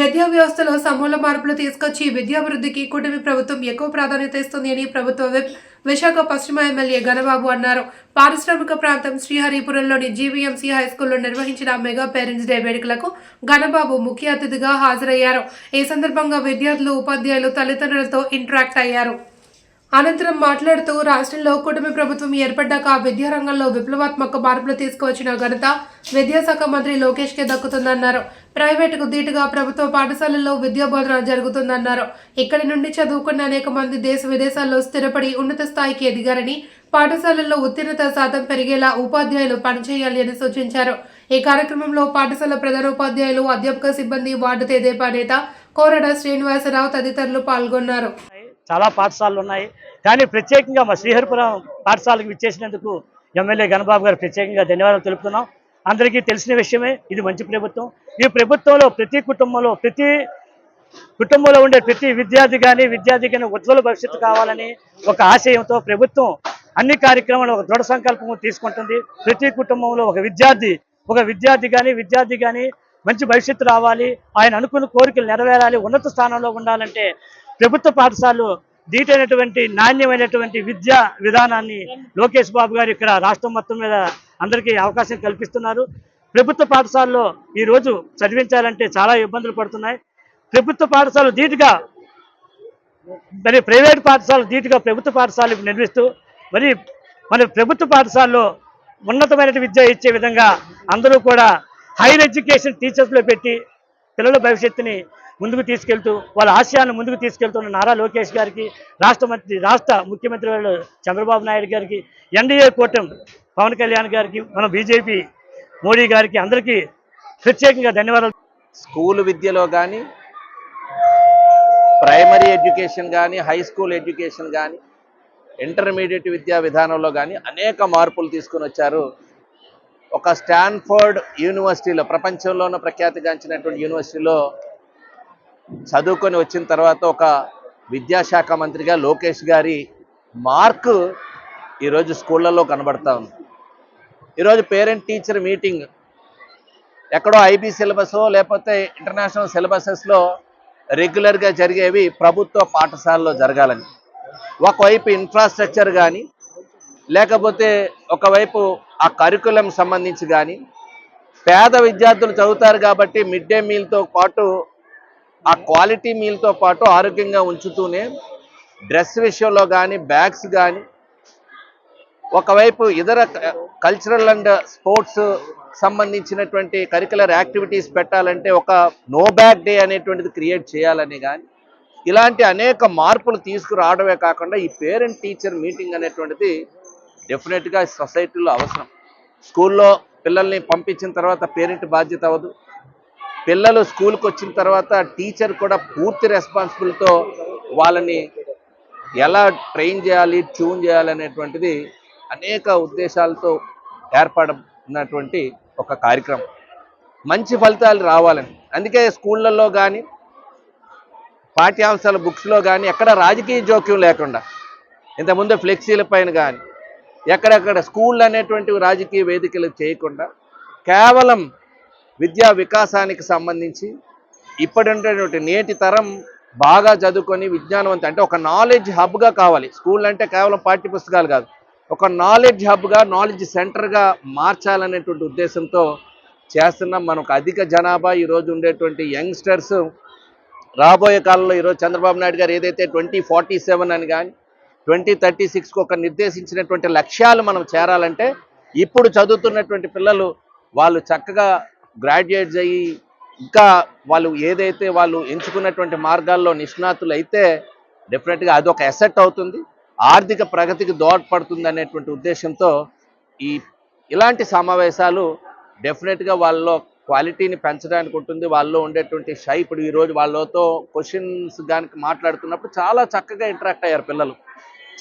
విద్యా వ్యవస్థలో సమూల మార్పులు తీసుకొచ్చి విద్యాభివృద్ధికి కూటమి ప్రభుత్వం ఎక్కువ ప్రాధాన్యత ఇస్తుంది అని ప్రభుత్వ విప్ విశాఖ పశ్చిమ ఎమ్మెల్యే ఘనబాబు అన్నారు. పారిశ్రామిక ప్రాంతం శ్రీహరిపురంలోని జీవీఎంసీ హై స్కూల్లో నిర్వహించిన మెగా పేరెంట్స్ డే వేడుకలకు ఘనబాబు ముఖ్య అతిథిగా హాజరయ్యారు. ఈ సందర్భంగా విద్యార్థులు ఉపాధ్యాయులు తల్లిదండ్రులతో ఇంటరాక్ట్ అయ్యారు. అనంతరం మాట్లాడుతూ రాష్ట్రంలో కూటమి ప్రభుత్వం ఏర్పడ్డాక విద్యారంగంలో విప్లవాత్మక మార్పులు తీసుకువచ్చిన ఘనత విద్యాశాఖ మంత్రి లోకేష్కే దక్కుతుందన్నారు. ప్రైవేటుకు ధీటుగా ప్రభుత్వ పాఠశాలల్లో విద్యా బోధన జరుగుతుందన్నారు. ఇక్కడి నుండి చదువుకున్న అనేక మంది దేశ విదేశాల్లో స్థిరపడి ఉన్నత స్థాయికి ఎదిగారని పాఠశాలల్లో ఉత్తీర్ణత శాతం పెరిగేలా ఉపాధ్యాయులు పనిచేయాలి అని సూచించారు. ఈ కార్యక్రమంలో పాఠశాల ప్రధానోపాధ్యాయులు అధ్యాపక సిబ్బంది వార్డు తెదేపా నేత కోరడ శ్రీనివాసరావు తదితరులు పాల్గొన్నారు. చాలా పాఠశాలలు ఉన్నాయి. కానీ ప్రత్యేకంగా మా శ్రీహరిపురం పాఠశాలకు విచ్చేసినందుకు ఎమ్మెల్యే గణబాబు గారు ప్రత్యేకంగా ధన్యవాదాలు తెలుపుతున్నాం. అందరికీ తెలిసిన విషయమే ఇది మంచి ప్రభుత్వం. ఈ ప్రభుత్వంలో ప్రతి కుటుంబంలో ప్రతి కుటుంబంలో ఉండే ప్రతి విద్యార్థి కానీ విద్యార్థి కానీ ఉజ్వల భవిష్యత్తు కావాలని ఒక ఆశయంతో ప్రభుత్వం అన్ని కార్యక్రమాలు ఒక దృఢ సంకల్పం తీసుకుంటుంది. ప్రతి కుటుంబంలో ఒక విద్యార్థి ఒక విద్యార్థి కానీ విద్యార్థి కానీ మంచి భవిష్యత్తు రావాలి. ఆయన అనుకున్న కోరికలు నెరవేరాలి ఉన్నత స్థానంలో ఉండాలంటే ప్రభుత్వ పాఠశాలలు దీటైనటువంటి నాణ్యమైనటువంటి విద్యా విధానాన్ని లోకేష్ బాబు గారు ఇక్కడ రాష్ట్రం మొత్తం మీద అందరికీ అవకాశం కల్పిస్తున్నారు. ప్రభుత్వ పాఠశాలలో ఈరోజు చదివించాలంటే చాలా ఇబ్బందులు పడుతున్నాయి. ప్రభుత్వ పాఠశాలలు ధీటుగా మరి ప్రైవేట్ పాఠశాలలు ధీటుగా ప్రభుత్వ పాఠశాలకు నిర్మిస్తూ మరి మన ప్రభుత్వ పాఠశాలలో ఉన్నతమైన విద్య ఇచ్చే విధంగా అందరూ కూడా హైయర్ ఎడ్యుకేషన్ టీచర్స్లో పెట్టి పిల్లల భవిష్యత్తుని ముందుకు తీసుకెళ్తూ వాళ్ళ ఆశయాన్ని ముందుకు తీసుకెళ్తున్న నారా లోకేష్ గారికి రాష్ట్ర మంత్రి రాష్ట్ర ముఖ్యమంత్రి వాళ్ళు చంద్రబాబు నాయుడు గారికి ఎన్డీఏ కూటమి పవన్ కళ్యాణ్ గారికి మన బీజేపీ మోడీ గారికి అందరికీ ప్రత్యేకంగా ధన్యవాదాలు. స్కూల్ విద్యలో కానీ ప్రైమరీ ఎడ్యుకేషన్ కానీ హై స్కూల్ ఎడ్యుకేషన్ కానీ ఇంటర్మీడియట్ విద్యా విధానంలో కానీ అనేక మార్పులు తీసుకొని వచ్చారు. ఒక స్టాన్ఫోర్డ్ యూనివర్సిటీలో ప్రపంచంలోనూ ప్రఖ్యాతిగాంచినటువంటి యూనివర్సిటీలో చదువుకొని వచ్చిన తర్వాత ఒక విద్యాశాఖ మంత్రిగా లోకేష్ గారి మార్కు ఈరోజు స్కూళ్ళల్లో కనబడతా ఉంది. ఈరోజు పేరెంట్ టీచర్ మీటింగ్ ఎక్కడో ఐబీ సిలబస్ లేకపోతే ఇంటర్నేషనల్ సిలబసెస్లో రెగ్యులర్గా జరిగేవి ప్రభుత్వ పాఠశాలలో జరగాలని. ఒకవైపు ఇన్ఫ్రాస్ట్రక్చర్ కానీ లేకపోతే ఒకవైపు ఆ కరికులం సంబంధించి కానీ పేద విద్యార్థులు చదువుతారు కాబట్టి మిడ్ డే మీల్తో పాటు ఆ క్వాలిటీ మీల్తో పాటు ఆరోగ్యంగా ఉంచుతూనే డ్రెస్ విషయంలో కానీ బ్యాగ్స్ కానీ ఒకవైపు ఇతర కల్చరల్ అండ్ స్పోర్ట్స్ సంబంధించినటువంటి కరికులర్ యాక్టివిటీస్ పెట్టాలంటే ఒక నో బ్యాగ్ డే అనేటువంటిది క్రియేట్ చేయాలని కానీ ఇలాంటి అనేక మార్పులు తీసుకురావడమే కాకుండా ఈ పేరెంట్ టీచర్ మీటింగ్ అనేటువంటిది డెఫినెట్గా సొసైటీలో అవసరం. స్కూల్లో పిల్లల్ని పంపించిన తర్వాత పేరెంట్ బాధ్యత అవ్వదు. పిల్లలు స్కూల్కి వచ్చిన తర్వాత టీచర్ కూడా పూర్తి రెస్పాన్సిబుల్తో వాళ్ళని ఎలా ట్రైన్ చేయాలి ట్యూన్ చేయాలి అనేటువంటిది అనేక ఉద్దేశాలతో ఏర్పడినటువంటి ఒక కార్యక్రమం. మంచి ఫలితాలు రావాలని. అందుకే స్కూళ్ళల్లో కానీ పాఠ్యాంశాల బుక్స్లో కానీ ఎక్కడ రాజకీయ జోక్యం లేకుండా ఇంతకుముందు ఫ్లెక్సీల పైన కానీ ఎక్కడెక్కడ స్కూల్ అనేటువంటి రాజకీయ వేదికలు చేయకుండా కేవలం విద్యా వికాసానికి సంబంధించి ఇప్పటి నేటి తరం బాగా చదువుకొని విజ్ఞానవంతం అంటే ఒక నాలెడ్జ్ హబ్గా కావాలి. స్కూల్ అంటే కేవలం పాఠ్య పుస్తకాలు కాదు. ఒక నాలెడ్జ్ హబ్గా నాలెడ్జ్ సెంటర్గా మార్చాలనేటువంటి ఉద్దేశంతో చేస్తున్నాం మనకు అధిక జనాభా ఈరోజు ఉండేటువంటి యంగ్స్టర్స్ రాబోయే కాలంలో ఈరోజు చంద్రబాబు నాయుడు గారు ఏదైతే ట్వంటీ ఫార్టీ సెవెన్ అని కానీ ట్వంటీ థర్టీ సిక్స్కి ఒక నిర్దేశించినటువంటి లక్ష్యాలు మనం చేరాలంటే ఇప్పుడు చదువుతున్నటువంటి పిల్లలు వాళ్ళు చక్కగా గ్రాడ్యుయేట్స్ అయ్యి ఇంకా వాళ్ళు ఏదైతే వాళ్ళు ఎంచుకున్నటువంటి మార్గాల్లో నిష్ణాతులు అయితే డెఫినెట్గా అదొక ఎసెట్ అవుతుంది. ఆర్థిక ప్రగతికి దోహదపడుతుంది అనేటువంటి ఉద్దేశంతో ఈ ఇలాంటి సమావేశాలు డెఫినెట్గా వాళ్ళలో క్వాలిటీని పెంచడానికి ఉంటుంది. వాళ్ళలో ఉండేటువంటి షై ఇప్పుడు ఈరోజు వాళ్ళతో క్వశ్చన్స్ దానికి మాట్లాడుతున్నప్పుడు చాలా చక్కగా ఇంటరాక్ట్ అయ్యారు పిల్లలు.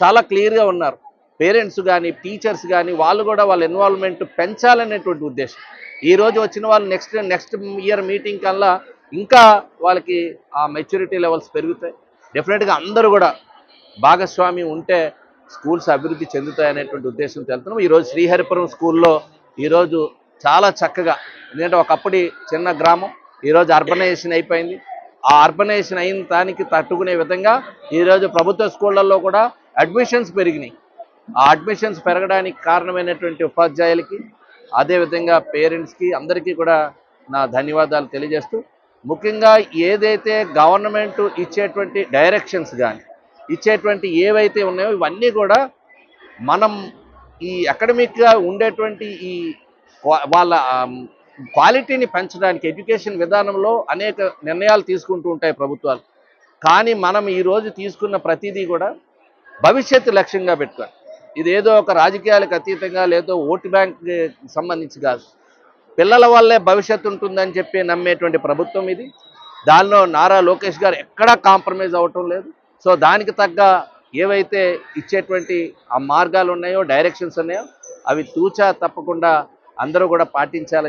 చాలా క్లియర్గా ఉన్నారు. పేరెంట్స్ కానీ టీచర్స్ కానీ వాళ్ళు కూడా వాళ్ళ ఇన్వాల్వ్మెంట్ పెంచాలనేటువంటి ఉద్దేశం. ఈ రోజు వచ్చిన వాళ్ళు నెక్స్ట్ నెక్స్ట్ ఇయర్ మీటింగ్ కల్లా ఇంకా వాళ్ళకి ఆ మెచ్యూరిటీ లెవెల్స్ పెరుగుతాయి. డెఫినెట్గా అందరూ కూడా భాగస్వామి ఉంటే స్కూల్స్ అభివృద్ధి చెందుతాయి అనేటువంటి ఉద్దేశంతో వెళ్తున్నాం ఈరోజు శ్రీహరిపురం స్కూల్లో ఈరోజు చాలా చక్కగా ఎందుకంటే ఒకప్పటి చిన్న గ్రామం ఈరోజు అర్బనైజేషన్ అయిపోయింది. ఆ అర్బనైజేషన్ అయిన దానికి తట్టుకునే విధంగా ఈరోజు ప్రభుత్వ స్కూళ్ళల్లో కూడా అడ్మిషన్స్ పెరిగినాయి. ఆ అడ్మిషన్స్ పెరగడానికి కారణమైనటువంటి ఉపాధ్యాయులకి అదేవిధంగా పేరెంట్స్కి అందరికీ కూడా నా ధన్యవాదాలు తెలియజేస్తూ ముఖ్యంగా ఏదైతే గవర్నమెంట్ ఇచ్చేటువంటి డైరెక్షన్స్ కానీ ఇచ్చేటువంటి ఏవైతే ఉన్నాయో ఇవన్నీ కూడా మనం ఈ అకాడమిక్గా ఉండేటువంటి ఈ క్వా- వాళ్ళ క్వాలిటీని పెంచడానికి ఎడ్యుకేషన్ విధానంలో అనేక నిర్ణయాలు తీసుకుంటూ ఉంటాయి ప్రభుత్వాలు. కానీ మనం ఈరోజు తీసుకున్న ప్రతిదీ కూడా భవిష్యత్తు లక్ష్యంగా పెట్టుకోవాలి. ఇది ఏదో ఒక రాజకీయాలకు అతీతంగా లేదో ఓటు బ్యాంక్ సంబంధించి కాదు. పిల్లల వల్లే భవిష్యత్తు ఉంటుందని చెప్పి నమ్మేటువంటి ప్రభుత్వం ఇది. దానిలో నారా లోకేష్ గారు ఎక్కడా కాంప్రమైజ్ అవ్వటం లేదు. సో దానికి తగ్గ ఏవైతే ఇచ్చేటువంటి ఆ మార్గాలు ఉన్నాయో డైరెక్షన్స్ ఉన్నాయో అవి తూచా తప్పకుండా అందరూ కూడా పాటించాలని